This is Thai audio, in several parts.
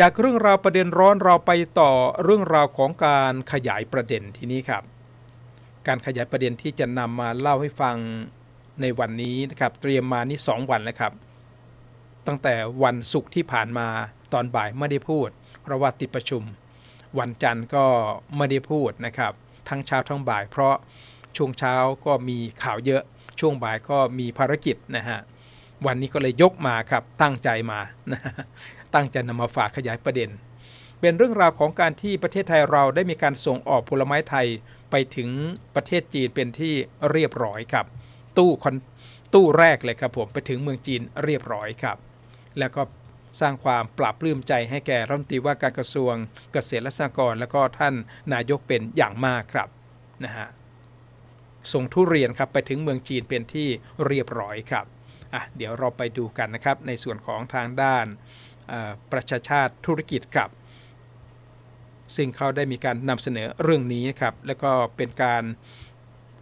จากเรื่องราวประเด็นร้อนเราไปต่อเรื่องราวของการขยายประเด็นทีนี้ครับ การขยายประเด็นที่จะนำมาเล่าให้ฟังในวันนี้นะครับ เตรียมมานี่2วันแล้วครับ ตั้งแต่วันศุกร์ที่ผ่านมาตอนบ่ายไม่ได้พูด เพราะว่าติดประชุม วันจันทร์ก็ไม่ได้พูดนะครับ ทั้งเช้าทั้งบ่าย เพราะช่วงเช้าก็มีข่าวเยอะ ช่วงบ่ายก็มีภารกิจนะฮะวันนี้ก็เลยยกมาครับตั้งใจมานะฮะ ตั้งใจนำมาฝากขยายประเด็น เป็นเรื่องราวของการที่ประเทศไทยเราได้มีการส่งออกผลไม้ไทยไปถึงประเทศจีนเป็นที่เรียบร้อยครับ ตู้คอนตู้แรกเลยครับผมไปถึงเมืองจีนเรียบร้อยครับ แล้วก็สร้างความปราบปลื้มใจให้แก่รัฐมนตรีว่าการกระทรวงเกษตรและสหกรณ์แล้วก็ท่านนายกเป็นอย่างมากครับนะฮะส่งทุเรียนครับไปถึงเมืองจีนเป็นที่เรียบร้อยครับอะเดี๋ยวเราไปดูกันนะครับในส่วนของทางด้าน ประชาชาติธุรกิจครับ ซึ่งเขาได้มีการนำเสนอเรื่องนี้ครับ แล้วก็เป็นการ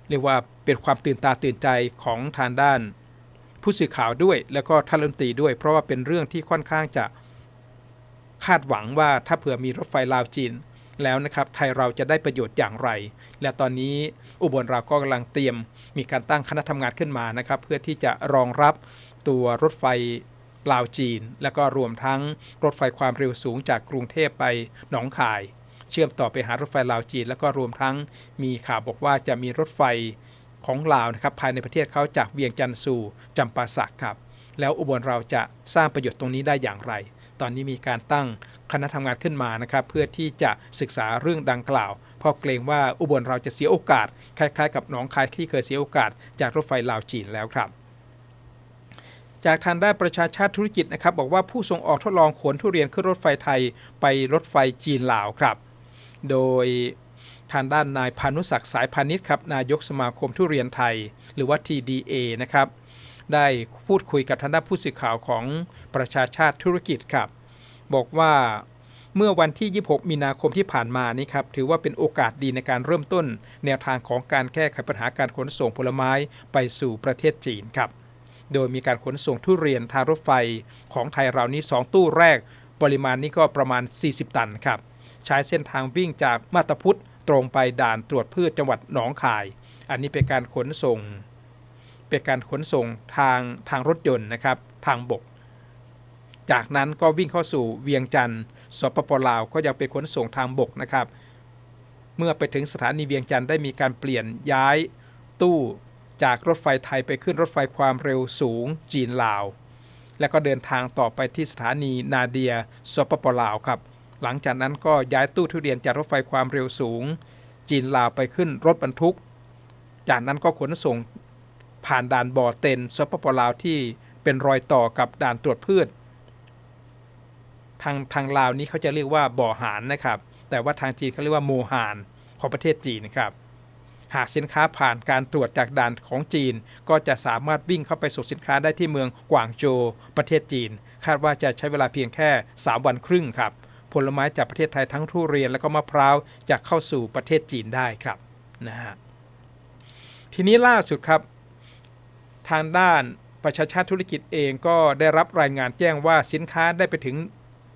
เรียกว่าเป็นความตื่นตาตื่นใจของทางด้านผู้สื่อข่าวด้วย แล้วก็ท่านรัฐมนตรีด้วย เพราะว่าเป็นเรื่องที่ค่อนข้างจะคาดหวังว่าถ้าเผื่อมีรถไฟลาวจีนแล้วนะครับไทยเราจะได้ประโยชน์อย่างไร และตอนนี้อุบลเราก็กำลังเตรียมมีการตั้งคณะทำงานขึ้นมานะครับ เพื่อที่จะรองรับตัวรถไฟ ลาวจีน แล้วก็รวมทั้งรถไฟความเร็วสูงจากกรุงเทพไปหนองคาย เชื่อมต่อไปหารถไฟลาวจีน แล้วก็รวมทั้งมีข่าวบอกว่าจะมีรถไฟของลาวนะครับภายในประเทศเขาจากเวียงจันทร์สู่จำปาสักครับ แล้วอุบลเราจะสร้างประโยชน์ตรงนี้ได้อย่างไร ตอนนี้มีการตั้งคณะทำงานขึ้นมานะครับเพื่อที่จะศึกษาเรื่องดังกล่าว เพราะเกรงว่าอุบลเราจะเสียโอกาส คล้ายๆ กับหนองคายที่เคยเสียโอกาสจากรถไฟลาวจีนแล้วครับ จากทางด้านประชาชาติธุรกิจนะครับบอกว่าผู้ส่งออกทดลองขนทุเรียนขึ้นรถไฟไทยไปรถไฟจีนลาวครับ โดยทางด้านนายพานุศักดิ์สายพาณิชย์ครับนายกสมาคมทุเรียนไทย หรือว่า TDA นะครับได้พูดคุยกับทางด้านผู้สื่อข่าวของประชาชาติธุรกิจครับ บอกว่าเมื่อวันที่ 26 มีนาคมที่ผ่านมานี่ครับ ถือว่าเป็นโอกาสดีในการเริ่มต้น แนวทางของการแก้ไขปัญหาการขนส่งผลไม้ไปสู่ประเทศจีนครับ โดยมีการขนส่งทุเรียนทางรถไฟของไทยเรานี้ 2 ตู้แรก ปริมาณนี้ก็ประมาณ 40 ตันครับ ใช้เส้นทางวิ่งจากมาตาพุทธตรงไปด่านตรวจพืชจังหวัดหนองคาย อันนี้เป็นการขนส่ง เป็นการขนส่งทางทางรถยนต์นะครับ ทางบก จากนั้นก็วิ่งเข้าสู่เวียงจันทร์สปปลาวก็ยังเป็นขนส่งทางบกนะครับ เมื่อไปถึงสถานีเวียงจันทร์ได้มีการเปลี่ยนย้ายตู้ จากรถไฟไทยไปขึ้นรถไฟความเร็วสูงจีนลาว แล้วก็เดินทางต่อไปที่สถานีนาเดียสปปลาวครับ หลังจากนั้นก็ย้ายตู้ทุเรียนจากรถไฟความเร็วสูง จีนลาวไปขึ้นรถบรรทุก จากนั้นก็ขนส่งผ่านด่านบ่อเต็นสปปลาวที่เป็นรอยต่อกับด่านตรวจพืช ทางทางลาวนี้เขาจะเรียกว่าบ่อหานนะครับ แต่ว่าทางจีนเขาเรียกว่าโมหานของประเทศจีนนะครับ หากสินค้าผ่านการตรวจจากด่านของจีน ก็จะสามารถวิ่งเข้าไปส่งสินค้าได้ที่เมืองกวางโจวประเทศจีน คาดว่าจะใช้เวลาเพียงแค่ 3 วันครึ่งครับ ผลไม้จากประเทศไทยทั้งทุเรียนและก็มะพร้าวจะเข้าสู่ประเทศจีนได้ครับนะฮะทีนี้ล่าสุดครับ ทางด้านประชาชาติธุรกิจเองก็ได้รับรายงานแจ้งว่าสินค้าได้ไปถึง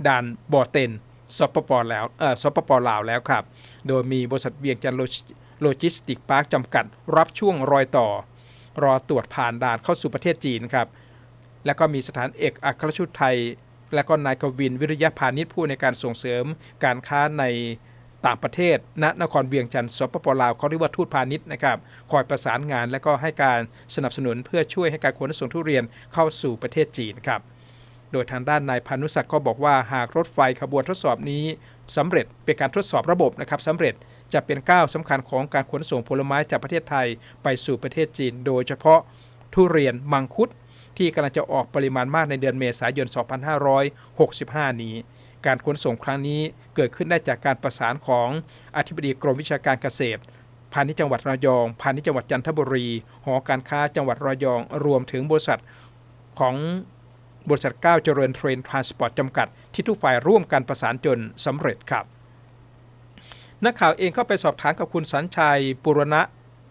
ด่านบ่อเต็นสปปแล้วเออสปปลาวแล้วครับ โดยมีบริษัทเวียงจันทร์ โลจิสติกพาร์คจำกัด รับช่วงรอยต่อ รอตรวจผ่านด่านเข้าสู่ประเทศจีนครับ แล้วก็มีสถานเอกอัครราชทูตไทย และก็นายกวินวิริยพานิชผู้ในการส่งเสริมการค้าในต่างประเทศ ณ นครเวียงจันทร์ สปปลาวเขาเรียกว่าทูตพาณิชย์นะครับ คอยประสานงานและก็ให้การสนับสนุนเพื่อช่วยให้การขนส่งทุเรียนเข้าสู่ประเทศจีนครับ โดยทางด้านนายพานุศักดิ์ก็บอกว่าหากรถไฟขบวนทดสอบนี้ สำเร็จเป็นการทดสอบระบบนะครับสำเร็จจะเป็นก้าวสำคัญของการขนส่งผลไม้จากประเทศไทยไปสู่ประเทศจีน โดยเฉพาะทุเรียนมังคุด ที่กำลังจะออกปริมาณมากในเดือนเมษายน 2565 นี้ การขนส่งครั้งนี้เกิดขึ้นได้จากการประสานของอธิบดีกรมวิชาการเกษตรพาณิชย์จังหวัดระยองพาณิชย์จังหวัดจันทบุรี หอการค้าจังหวัดระยอง รวมถึงบริษัทของ บริษัทก้าวเจริญเทรนทรานสปอร์ตจำกัด ที่ทุกฝ่ายร่วมกันประสานจนสำเร็จครับ นักข่าวเองเข้าไปสอบถามกับคุณสัญชัยปุรณะ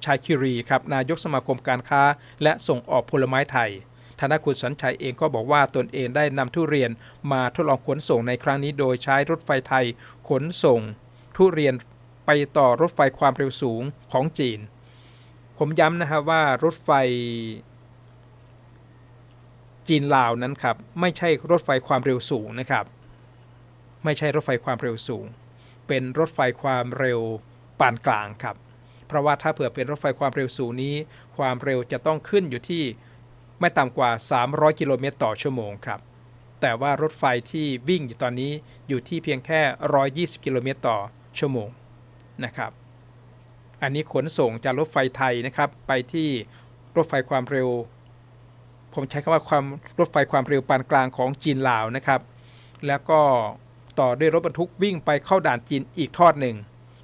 ชัยคิรีครับนายกสมาคมการค้า และส่งออกผลไม้ไทยทางด้านคุณสัญชัยเองก็บอกว่าตนเองได้นำทุเรียนมาทดลองขนส่งในครั้งนี้ โดยใช้รถไฟไทยขนส่ง ทุเรียนไปต่อรถไฟความเร็วสูงของจีน ผมย้ำนะครับว่ารถไฟ จีนลาวนั้นครับไม่ใช่รถไฟความเร็วสูงนะครับ ไม่ใช่รถไฟความเร็วสูง เป็นรถไฟความเร็วปานกลางครับ เพราะว่าถ้าเผื่อเป็นรถไฟความเร็วสูงนี้ ความเร็วจะต้องขึ้นอยู่ที่ไม่ต่ำกว่า 300 กิโลเมตรต่อชั่วโมงครับ แต่ว่ารถไฟที่วิ่งอยู่ตอนนี้อยู่ที่เพียงแค่ 120 กิโลเมตรต่อชั่วโมงนะครับ อันนี้ขนส่งจากรถไฟไทยนะครับไปที่รถไฟความเร็ว ผมใช้คำว่าความรถไฟความเร็วปานกลางของจีนลาวนะครับ แล้วก็ต่อด้วยรถบรรทุกวิ่งไปเข้าด่านจีนอีกทอดหนึ่ง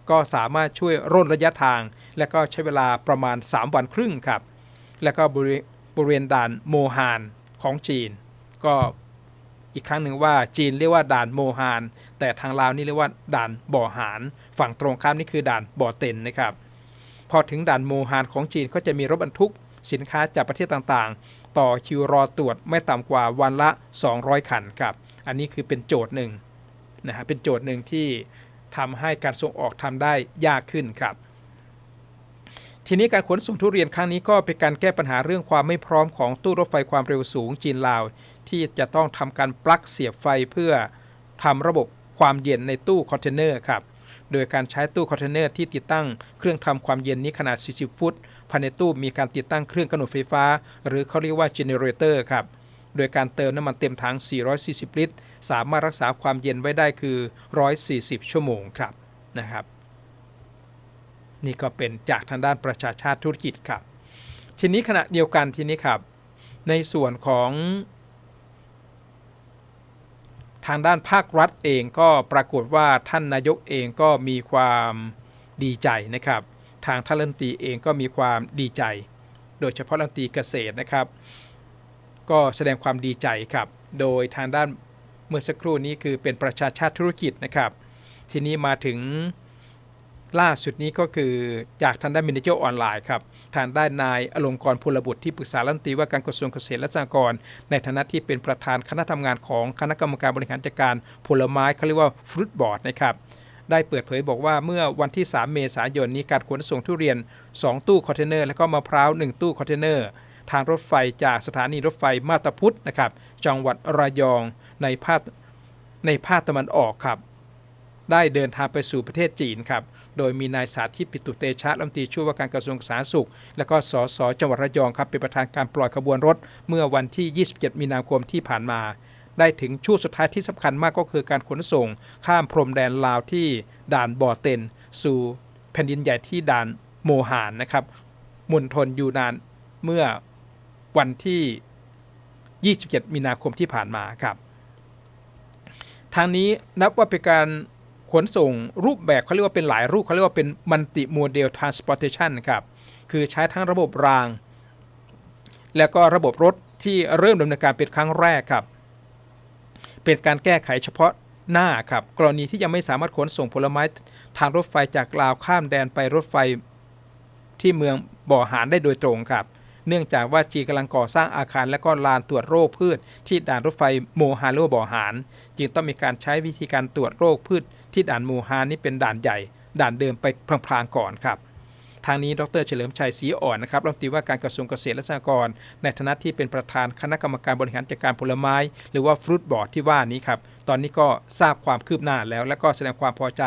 ก็สามารถช่วยร่นระยะทาง และก็ใช้เวลาประมาณ 3 วันครึ่งครับ แล้วก็บริเวณด่านโมฮานของจีน ก็อีกครั้งหนึ่งว่าจีนเรียกว่าด่านโมฮาน แต่ทางลาวนี่เรียกว่าด่านบ่อหาน ฝั่งตรงข้ามนี่คือด่านบ่อเต็นนะครับ พอถึงด่านโมฮานของจีนก็จะมีรถบรรทุก สินค้าจากประเทศต่างๆ ต่อคิวรอตรวจไม่ต่ำกว่าวันละ 200 คันครับอันนี้คือเป็นโจทย์หนึ่งนะฮะเป็นโจทย์หนึ่งที่ทำให้การส่งออกทำได้ยากขึ้นครับทีนี้การขนส่งทุเรียนครั้งนี้ก็เป็นการแก้ปัญหาเรื่องความไม่พร้อมของตู้รถไฟความเร็วสูงจีนลาว ที่จะต้องทำการปลั๊กเสียบไฟเพื่อทำระบบความเย็นในตู้คอนเทนเนอร์ครับ โดยการใช้ตู้คอนเทนเนอร์ที่ติดตั้งเครื่องทำความเย็นนี้ขนาด 40 ฟุตภายในตู้มีการติดตั้งเครื่องกำเนิดไฟฟ้า หรือเขาเรียกว่าเจเนเรเตอร์ครับโดยการเติมน้ำมันเต็มถัง 440 ลิตร สามารถรักษาความเย็นไว้ได้คือ 140 ชั่วโมงครับนะครับ นี่ก็เป็นจากทางด้านประชาชาติธุรกิจครับ ทีนี้ขณะเดียวกันทีนี้ครับ ในส่วนของ ทางด้านภาครัฐเองก็ปรากฏว่าท่านนายกเองก็มีความดีใจนะครับ ทางท่านรัฐมนตรีเองก็มีความดีใจ โดยเฉพาะรัฐมนตรีเกษตรนะครับ ก็แสดงความดีใจครับ โดยทางด้านเมื่อสักครู่นี้คือเป็นประชาชาติธุรกิจนะครับ ทีนี้มาถึง ล่าสุดนี้ก็คือจากทางด้านมินิเจอร์ออนไลน์ครับทางด้านนายอลงกรพลบุตรที่ปรึกษารัฐมนตรีว่าการกระทรวงเกษตรและสหกรณ์ในฐานะที่เป็นประธานคณะทำงานของคณะกรรมการบริหารจัดการผลไม้เขาเรียกว่าฟรุตบอร์ดนะครับได้เปิดเผยบอกว่าเมื่อวันที่ 3 เมษายนนี้การขนส่งทุเรียน 2 ตู้คอนเทนเนอร์และก็มะพร้าว 1 ตู้คอนเทนเนอร์ทางรถไฟจากสถานีรถไฟมาตาพุธนะครับจังหวัดระยองในภาคในภาคตะวันออกครับ ได้เดินทางไปสู่ประเทศจีนครับ โดยมีนายสาธิตปิตุเตชะรัฐมนตรีช่วยว่าการกระทรวงสาธารณสุข และก็สสจังหวัดระยองครับเป็นประธานการปล่อยขบวนรถ เมื่อวันที่ 27 มีนาคมที่ผ่านมา ได้ถึงช่วงสุดท้ายที่สำคัญมากก็คือการขนส่ง ข้ามพรมแดนลาวที่ด่านบ่อเต็น สู่แผ่นดินใหญ่ที่ด่านโมหานนะครับมณฑลยูนานเมื่อวันที่ 27 มีนาคมที่ผ่านมาครับทางนี้นับว่าเป็นการ ขนส่งรูปแบบเขาเรียกว่าเป็นหลายรูปเขาเรียกว่าเป็นมัลติโมเดลทรานสปอร์เทชันครับคือใช้ทั้งระบบราง แล้วก็ระบบรถที่เริ่มดำเนินการเป็นครั้งแรกครับ เป็นการแก้ไขเฉพาะหน้าครับกรณีที่ยังไม่สามารถขนส่งผลไม้ทางรถไฟจากลาวข้ามแดนไปรถไฟที่เมืองบ่อหารได้โดยตรงครับ เนื่องจากว่าจีนกำลังก่อสร้างอาคารและก็ลานตรวจโรคพืช ที่ด่านรถไฟโมฮานหรือว่าบ่อหานจึงต้องมีการใช้วิธีการตรวจโรคพืช ที่ด่านโมฮานนี่เป็นด่านใหญ่ ด่านเดิมไปพลางๆก่อนครับ ทางนี้ดรเฉลิมชัยศรีอ่อนนะครับรัฐมนตรีว่าการกระทรวงเกษตรและสหกรณ์ในฐานะที่เป็นประธานคณะกรรมการบริหารจัดการผลไม้ หรือว่าฟรุตบอร์ดที่ว่านี้ครับตอนนี้ก็ทราบความคืบหน้าแล้ว และก็แสดงความพอใจ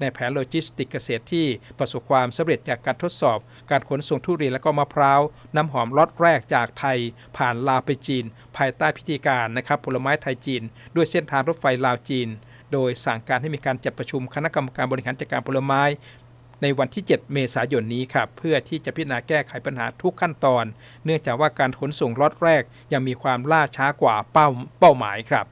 ในแผนโลจิสติกเกษตรที่ประสบความสำเร็จจากการทดสอบ การขนส่งทุเรียนและก็มะพร้าว น้ำหอมล็อตแรกจากไทย ผ่านลาวไปจีน ภายใต้พิธีการนะครับผลไม้ไทยจีน ด้วยเส้นทางรถไฟลาวจีนโดยสั่งการให้มีการจัดประชุมคณะกรรมการบริหารจัดการผลไม้ ในวันที่ 7 เมษายนนี้ครับเพื่อที่จะพิจารณาแก้ไขปัญหาทุกขั้นตอน เนื่องจากว่าการขนส่งล็อตแรกยังมีความล่าช้ากว่าเป้าเป้าหมายครับ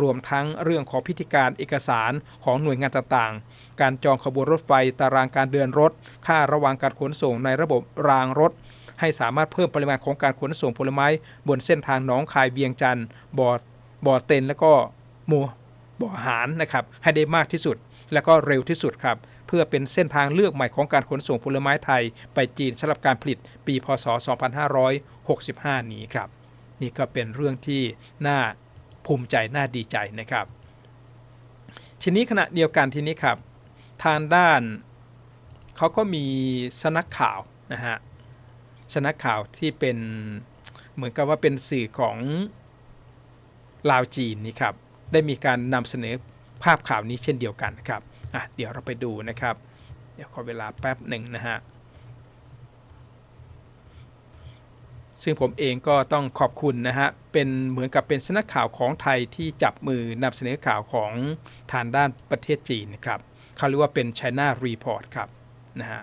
รวมทั้งเรื่องของพิธีการเอกสารของหน่วยงานต่างๆ การจองขบวนรถไฟ ตารางการเดินรถ ค่าระหว่างการขนส่งในระบบรางรถ ให้สามารถเพิ่มปริมาณของการขนส่งผลไม้ บนเส้นทางหนองคายเวียงจันทร์บ่อบ่อเต็น และก็หมู บ่อหารนะครับให้ได้มากที่สุด และก็เร็วที่สุดครับเพื่อเป็นเส้นทางเลือกใหม่ของการขนส่งผลไม้ไทย ไปจีนสำหรับการผลิตปีพศ 2565 นี้ครับ นี่ก็เป็นเรื่องที่น่าภูมิใจน่าดีใจนะครับ ทีนี้ขณะเดียวกันทีนี้ครับ ทางด้านเขาก็มีสนักข่าวนะฮะสนักข่าวที่เป็นเหมือนกับว่าเป็นสื่อของลาวจีนนี่ครับ ได้มีการนำเสนอภาพข่าวนี้เช่นเดียวกันนะครับอะเดี๋ยวเราไปดูนะครับ เดี๋ยวขอเวลาแป๊บหนึ่งนะฮะซึ่งผมเองก็ต้องขอบคุณนะฮะ เป็นเหมือนกับเป็นสนักข่าวของไทยที่จับมือนำเสนอข่าวของทางด้านประเทศจีนนะครับเขาเรียกว่าเป็น China Report ครับนะฮะ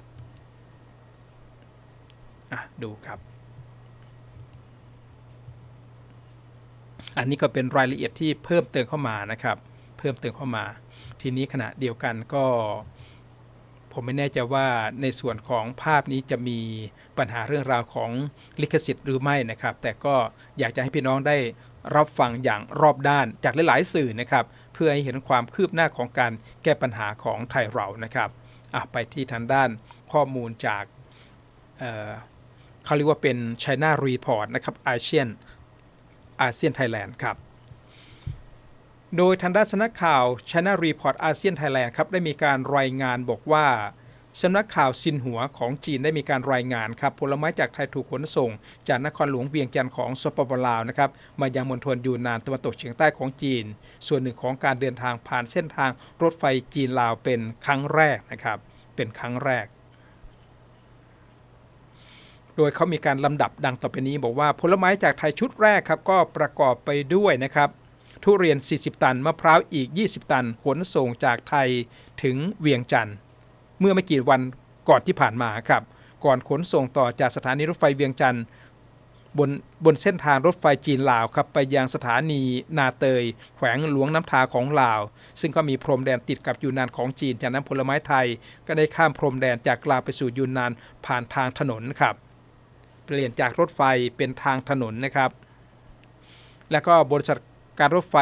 อะ ดูครับ อันนี้ก็เป็นรายละเอียดที่เพิ่มเติมเข้ามานะครับ เพิ่มเติมเข้ามา ทีนี้ขณะเดียวกันก็ผมไม่แน่ใจว่าในส่วนของภาพนี้จะมีปัญหาเรื่องราวของลิขสิทธิ์หรือไม่นะครับ แต่ก็อยากจะให้พี่น้องได้รับฟังอย่างรอบด้านจากหลาย ๆ สื่อนะครับ เพื่อให้เห็นความคืบหน้าของการแก้ปัญหาของไทยเรานะครับไปที่ทางด้านข้อมูลจากเเขาเรียกว่าเป็น China Report นะครับอาเซียน อาเซียนไทยแลนด์ครับโดยทางด้านสำนักข่าว China Report อาเซียนไทยแลนด์ครับได้มีการรายงานบอกว่าสำนักข่าวซินหัวของจีนได้มีการรายงานครับผลไม้จากไทยถูกขนส่ง จากนครหลวงเวียงจันทร์ของสปปลาวนะครับมายังมณฑลยูนนานตะวันตกเฉียงใต้ของจีน ส่วนหนึ่งของการเดินทางผ่านเส้นทางรถไฟจีนลาวเป็นครั้งแรกนะครับเป็นครั้งแรก โดยเขามีการลำดับดังต่อไปนี้ บอกว่าผลไม้จากไทยชุดแรกครับก็ประกอบไปด้วยนะครับทุเรียน 40 ตัน มะพร้าวอีก 20 ตัน ขนส่งจากไทยถึงเวียงจันทร์เมื่อไม่กี่วันก่อนที่ผ่านมาครับ ก่อนขนส่งต่อจากสถานีรถไฟเวียงจันทร์บนบนเส้นทางรถไฟจีนลาวครับไปยังสถานีนาเตย แขวงหลวงน้ำทาของลาว ซึ่งก็มีพรมแดนติดกับยูนนานของจีน จากนั้นผลไม้ไทยก็ได้ข้ามพรมแดนจากลาวไปสู่ยูนนานผ่านทางถนนครับ เปลี่ยนจากรถไฟเป็นทางถนนนะครับ แล้วก็บริษัทการรถไฟ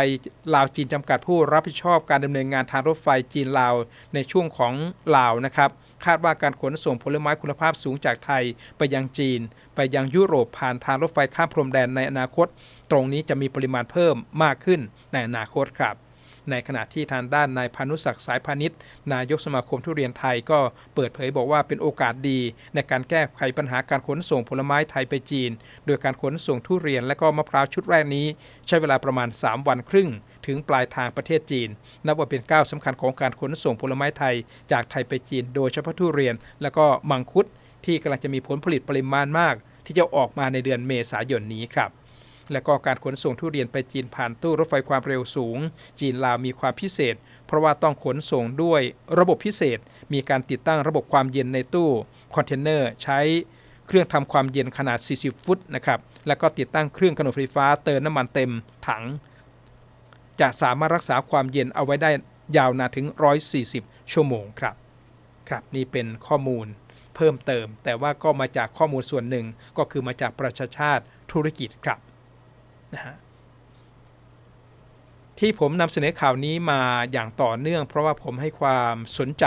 ลาวจีนจำกัดผู้รับผิดชอบการดำเนินงานทางรถไฟจีนลาวในช่วงของลาวนะครับ คาดว่าการขนส่งผลไม้คุณภาพสูงจากไทยไปยังจีน ไปยังยุโรปผ่านทางรถไฟข้ามพรมแดนในอนาคต ตรงนี้จะมีปริมาณเพิ่มมากขึ้นในอนาคตครับ ในขณะที่ทางด้านนายพานุศักดิ์สายพาณิชย์ นายกสมาคมทุเรียนไทยก็เปิดเผยบอกว่าเป็นโอกาสดี ในการแก้ไขปัญหาการขนส่งผลไม้ไทยไปจีน โดยการขนส่งทุเรียนและก็มะพร้าวชุดแรกนี้ ใช้เวลาประมาณ 3 วันครึ่ง ถึงปลายทางประเทศจีน นับว่าเป็นก้าวสำคัญของการขนส่งผลไม้ไทย จากไทยไปจีน โดยเฉพาะทุเรียน และก็มังคุดที่กำลังจะมีผลผลิตปริมาณมาก ที่จะออกมาในเดือนเมษายนนี้ครับ และก็การขนส่งทุเรียนไปจีนผ่านตู้รถไฟความเร็วสูง จีนลาวมีความพิเศษ เพราะว่าต้องขนส่งด้วยระบบพิเศษ มีการติดตั้งระบบความเย็นในตู้คอนเทนเนอร์ใช้เครื่องทำความเย็นขนาด 40 ฟุตนะครับ แล้วก็ติดตั้งเครื่องกำเนิดไฟฟ้าเติมน้ำมันเต็มถัง จะสามารถรักษาความเย็นเอาไว้ได้ยาวนานถึง 140 ชั่วโมงครับ ครับนี่เป็นข้อมูลเพิ่มเติม แต่ว่าก็มาจากข้อมูลส่วนหนึ่งก็คือมาจากประชาชาติธุรกิจครับ นะฮะที่ผมนำเสนอข่าวนี้มาอย่างต่อเนื่อง เพราะว่าผมให้ความสนใจ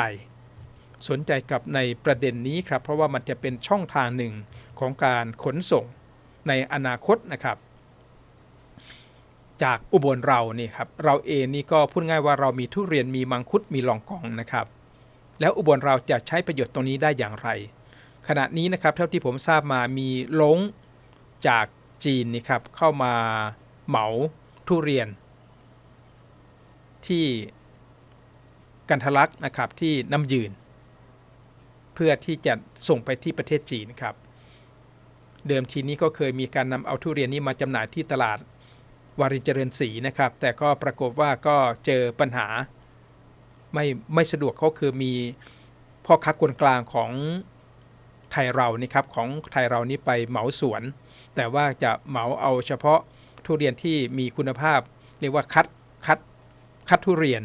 สนใจกับในประเด็นนี้ครับ เพราะว่ามันจะเป็นช่องทางหนึ่งของการขนส่งในอนาคตนะครับ จากอุบลเรานี่ครับเราเองนี่ก็พูดง่ายว่าเรามีทุเรียนมีมังคุดมีลองกองนะครับ แล้วอุบลเราจะใช้ประโยชน์ตรงนี้ได้อย่างไร ขณะนี้นะครับเท่าที่ผมทราบมามีลงจาก จีนนี่ครับเข้ามาเหมาทุเรียน ที่กันทลักนะครับที่น้ำยืน เพื่อที่จะส่งไปที่ประเทศจีนครับ เดิมทีนี้ก็เคยมีการนำเอาทุเรียนนี้มาจำหน่ายที่ตลาดวารินเจริญศรีนะครับ แต่ก็ปรากฏว่าก็เจอปัญหาไม่ไม่สะดวกเขาคือมีพ่อค้าคนกลางของ ไทยเรานี่ครับของไทยเรานี่ไปเหมาสวน แต่ว่าจะเหมาเอาเฉพาะทุเรียนที่มีคุณภาพ เรียกว่าคัดคัดคัดทุเรียน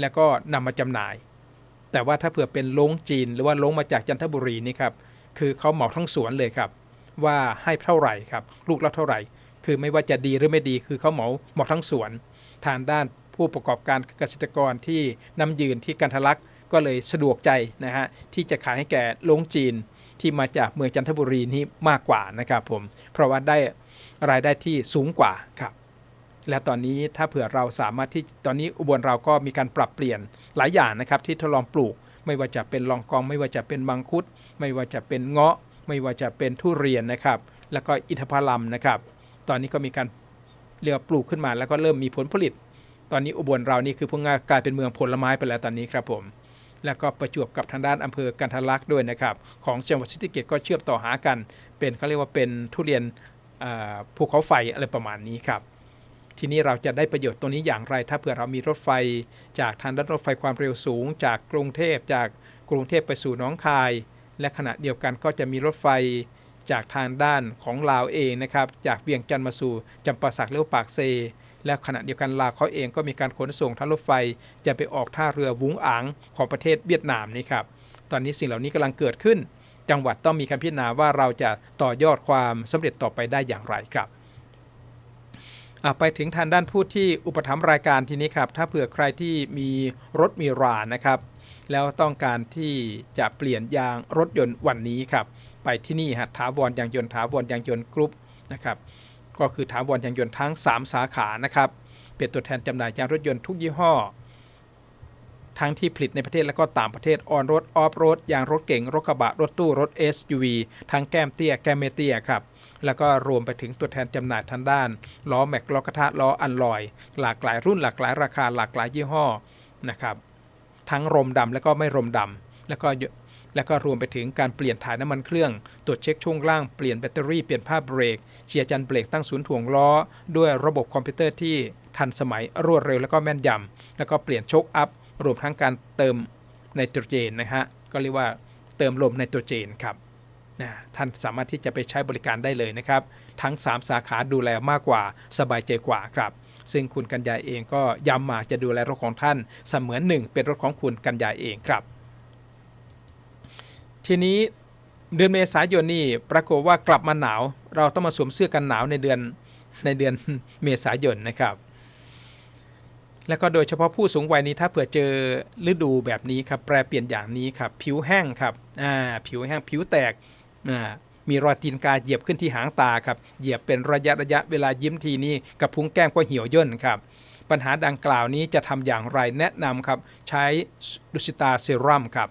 แล้วก็นำมาจำหน่าย แต่ว่าถ้าเผื่อเป็นลงจีน หรือว่าลงมาจากจันทบุรีนี่ครับคือเขาเหมาทั้งสวนเลยครับ ว่าให้เท่าไหร่ครับลูกละเท่าไหร่ คือไม่ว่าจะดีหรือไม่ดี คือเขาเหมาเหมาทั้งสวน ทางด้านผู้ประกอบการเกษตรกรที่น้ำยืนที่กันทลักก็เลยสะดวกใจนะฮะที่จะขายให้แก่ลงจีน ที่มาจากเมืองจันทบุรีนี้มากกว่านะครับผมเพราะว่าได้รายได้ที่สูงกว่าครับและตอนนี้ถ้าเผื่อเราสามารถที่ตอนนี้อุบลเราก็มีการปรับเปลี่ยนหลายอย่างนะครับ ที่ทดลองปลูก ไม่ว่าจะเป็นลองกอง ไม่ว่าจะเป็นมังคุด ไม่ว่าจะเป็นเงาะ ไม่ว่าจะเป็นทุเรียนนะครับ แล้วก็อินทผลัมนะครับ ตอนนี้ก็มีการเรียกว่าปลูกขึ้นมา แล้วก็เริ่มมีผลผลิต ตอนนี้อุบลเรานี่คือพุ่งกลายเป็นเมืองผลไม้ไปแล้วตอนนี้ครับผม แล้วก็ประจวบกับทางด้านอำเภอกันทะลักด้วยนะครับของจังหวัดศรีสะเกษก็เชื่อมต่อหากัน เป็นเขาเรียกว่าเป็นทุเรียนภูเขาไฟอะไรประมาณนี้ครับทีนี้เราจะได้ประโยชน์ตรงนี้อย่างไร ถ้าเผื่อเรามีรถไฟ จากทางด้านรถไฟความเร็วสูง จากกรุงเทพจากกรุงเทพไปสู่น้องคาย และขณะเดียวกันก็จะมีรถไฟจากทางด้านของลาวเองนะครับ จากเวียงจันทร์มาสู่จำปาสักหรือว่าปากเซ และขณะเดียวกันลาวเขาเองก็มีการขนส่งทางรถไฟจะไปออกท่าเรือวุ้งอางของประเทศเวียดนามนี่ครับตอนนี้สิ่งเหล่านี้กำลังเกิดขึ้น จังหวัดต้องมีการพิจารณาว่าเราจะต่อยอดความสำเร็จต่อไปได้อย่างไรครับไปถึงทางด้านผู้ที่อุปถัมภ์รายการทีนี้ครับ ถ้าเผื่อใครที่มีรถมีรานะครับ แล้วต้องการที่จะเปลี่ยนยางรถยนต์วันนี้ครับ ไปที่นี่ฮะถาวรยางยนต์ถาวรยางยนต์กรุ๊ปนะครับ ก็คือถาวรยางยนต์ทั้ง 3 สาขานะครับ เป็นตัวแทนจำหน่ายยางรถยนต์ทุกยี่ห้อ ทั้งที่ผลิตในประเทศและก็ต่างประเทศออนรถออฟรถยางรถเก๋งรถกระบะรถตู้รถ SUV ทั้งแก้มเตี้ยแก้มไม่เตี้ยครับแล้วก็รวมไปถึงตัวแทนจำหน่ายทางด้านล้อแม็กล้อกระทะล้ออันลอย หลากหลายรุ่นหลากหลายราคาหลากหลายยี่ห้อนะครับทั้งรมดำและก็ไม่รมดำแล้วก็ แล้วก็รวมไปถึงการเปลี่ยนถ่ายน้ำมันเครื่อง ตรวจเช็คช่วงล่าง เปลี่ยนแบตเตอรี่ เปลี่ยนผ้าเบรก เชียร์จันเบรกตั้งศูนย์ถ่วงล้อ ด้วยระบบคอมพิวเตอร์ที่ทันสมัยรวดเร็วแล้วก็แม่นยำ แล้วก็เปลี่ยนโชคอัพ รวมทั้งการเติมไนโตรเจนนะฮะ ก็เรียกว่าเติมลมไนโตรเจนครับนะท่านสามารถที่จะไปใช้บริการได้เลยนะครับ ทั้ง 3 สาขาดูแลมากกว่าสบายใจกว่าครับ ซึ่งคุณกัญญาเองก็ย้ำมาจะดูแลรถของท่านเสมือนหนึ่งเป็นรถของคุณกัญญาเองครับ ทีนี้เดือนเมษายนนี่ปรากฏว่ากลับมาหนาว เราต้องมาสวมเสื้อกันหนาวในเดือนในเดือนเมษายนนะครับ แล้วก็โดยเฉพาะผู้สูงวัยนี้ถ้าเผื่อเจอฤดูแบบนี้ครับแปรเปลี่ยนอย่างนี้ครับ ผิวแห้งครับอ่าผิวแห้งผิวแตกอ่ามีรอยตีนกาเหยียบขึ้นที่หางตาครับเหยียบเป็นระยะระยะเวลายิ้มทีนี้กับพุ้งแก้มก็เหี่ยวย่นครับ ปัญหาดังกล่าวนี้จะทำอย่างไรแนะนำครับ ใช้ดุสิตาเซรั่มครับ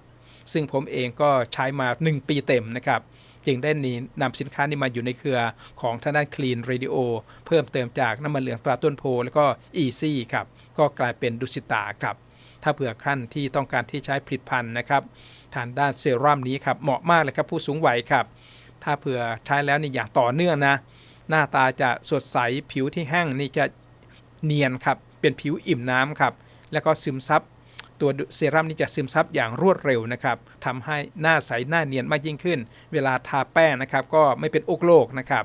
ซึ่งผมเองก็ใช้มา 1 ปีเต็มนะครับ จึงได้นี้นำสินค้านี้มาอยู่ในเครือของทางด้าน Clean Radio เพิ่มเติมจากน้ำมันเหลืองตราต้นโพ แล้วก็ Easy ครับ ก็กลายเป็นดุสิตาครับถ้าเผื่อขั้นที่ต้องการที่ใช้ผลิตภัณฑ์นะครับทางด้านเซรั่มนี้ครับเหมาะมากเลยครับผู้สูงวัยครับ ถ้าเผื่อใช้แล้วนี่อย่างต่อเนื่องนะ หน้าตาจะสดใสผิวที่แห้งนี่จะเนียนครับเป็นผิวอิ่มน้ำครับ แล้วก็ซึมซับ ตัวเซรั่มนี้จะซึมซับอย่างรวดเร็วนะครับทำให้หน้าใสหน้าเนียนมากยิ่งขึ้น เวลาทาแป้งนะครับก็ไม่เป็นอุกโลกนะครับ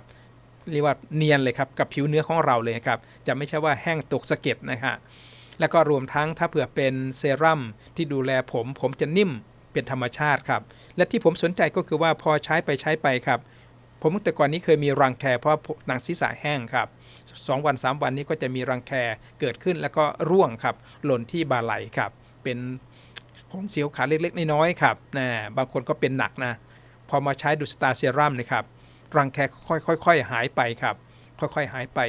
เรียกว่าเนียนเลยครับกับผิวเนื้อของเราเลยครับจะไม่ใช่ว่าแห้งตกสะเก็ดนะฮะแล้วก็รวมทั้งถ้าเผื่อเป็นเซรั่มที่ดูแลผม ผมจะนิ่มเป็นธรรมชาติครับ และที่ผมสนใจก็คือว่าพอใช้ไปใช้ไปครับ ผมแต่ก่อนนี้เคยมีรังแคเพราะหนังศีรษะแห้งครับสองวันสามวันนี้ก็จะมีรังแคเกิดขึ้นแล้วก็ร่วงครับ หล่นที่บาไหลครับ เป็นผงเสียวขาเล็กๆน้อยๆครับนะบางคนก็เป็นหนักนะพอมาใช้ดูสตาเซรั่มนะครับรังแคค่อยๆหายไปครับ ค่อยๆหายไป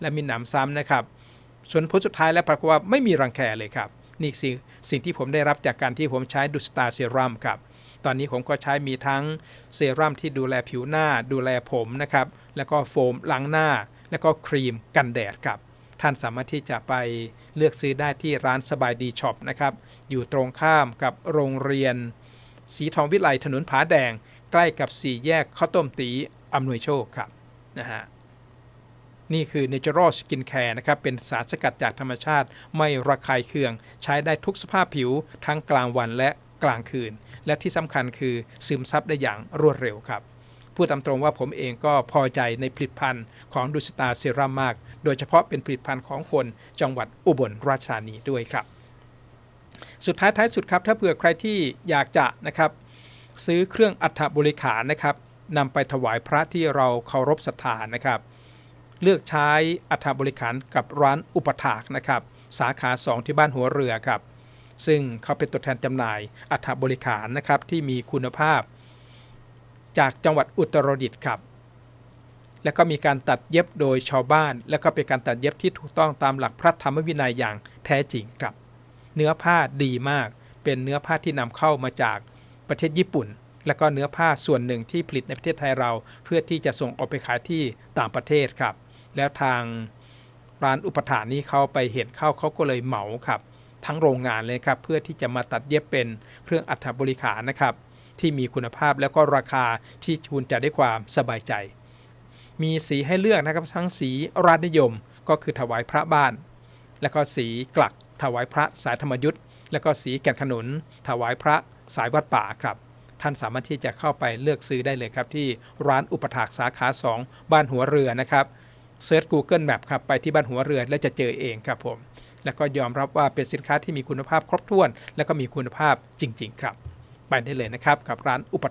และมีหนามซ้ำนะครับ ส่วนผลสุดท้ายแล้วปรากฏว่าไม่มีรังแคเลยครับ นี่สิสิ่งที่ผมได้รับจากการที่ผมใช้ดูสตาเซรั่มครับตอนนี้ผมก็ใช้มีทั้งเซรั่มที่ดูแลผิวหน้า ดูแลผมนะครับ แล้วก็โฟมล้างหน้า แล้วก็ครีมกันแดดครับ ท่านสามารถที่จะไปเลือกซื้อได้ที่ร้านสบายดีช็อปนะครับ อยู่ตรงข้ามกับโรงเรียน สีทองวิไลถนนผาแดง ใกล้กับสี่แยกข้าวต้มตีอำนวยโชคครับนะฮะนี่คือ Natural Skin Care นะครับ เป็นสารสกัดจากธรรมชาติ ไม่ระคายเคือง ใช้ได้ทุกสภาพผิว ทั้งกลางวันและกลางคืน และที่สำคัญคือซึมซับได้อย่างรวดเร็วครับ พูดตามตรงว่าผมเองก็พอใจในผลิตภัณฑ์ของดูสตาเซรั่มมาก โดยเฉพาะเป็นผลิตภัณฑ์ของคนจังหวัดอุบลราชธานีด้วยครับ สุดท้ายท้ายสุดครับ ถ้าเผื่อใครที่อยากจะนะครับซื้อเครื่องอัฐบริขารนะครับนำไปถวายพระที่เราเคารพศรัทธานะครับ เลือกใช้อัฐบริขารกับร้านอุปถากนะครับ สาขา 2 ที่บ้านหัวเรือครับ ซึ่งเขาเป็นตัวแทนจำหน่ายอัฐบริขารนะครับที่มีคุณภาพ จากจังหวัดอุตรดิตถ์ครับ แล้วก็มีการตัดเย็บโดยชาวบ้าน แล้วก็เป็นการตัดเย็บที่ถูกต้องตามหลักพระธรรมวินัยอย่างแท้จริงครับ เนื้อผ้าดีมาก เป็นเนื้อผ้าที่นำเข้ามาจากประเทศญี่ปุ่น แล้วก็เนื้อผ้าส่วนหนึ่งที่ผลิตในประเทศไทยเรา เพื่อที่จะส่งออกไปขายที่ต่างประเทศครับ แล้วทางร้านอุปถานนี้เขาไปเห็นเข้าเขาก็เลยเหมาครับ ทั้งโรงงานเลยครับเพื่อที่จะมาตัดเย็บเป็นเครื่องอัฐบริขารนะครับ ที่มีคุณภาพแล้วก็ราคาที่คุณจะได้ความสบายใจ มีสีให้เลือกนะครับทั้งสีราชนิยมก็คือถวายพระบ้าน แล้วก็สีกลักถวายพระสายธรรมยุทธ์แล้วก็สีแก่นขนุน ถวายพระสายวัดป่าครับ ท่านสามารถที่จะเข้าไปเลือกซื้อได้เลยครับ ที่ร้านอุปถากสาขา 2 บ้านหัวเรือนะครับเซิร์ช Google Map ครับไปที่บ้านหัวเรือแล้วจะเจอเองครับผม แล้วก็ยอมรับว่าเป็นสินค้าที่มีคุณภาพครบถ้วน และก็มีคุณภาพจริง ๆ ครับ ไปได้เลยนะครับ กับร้านอุป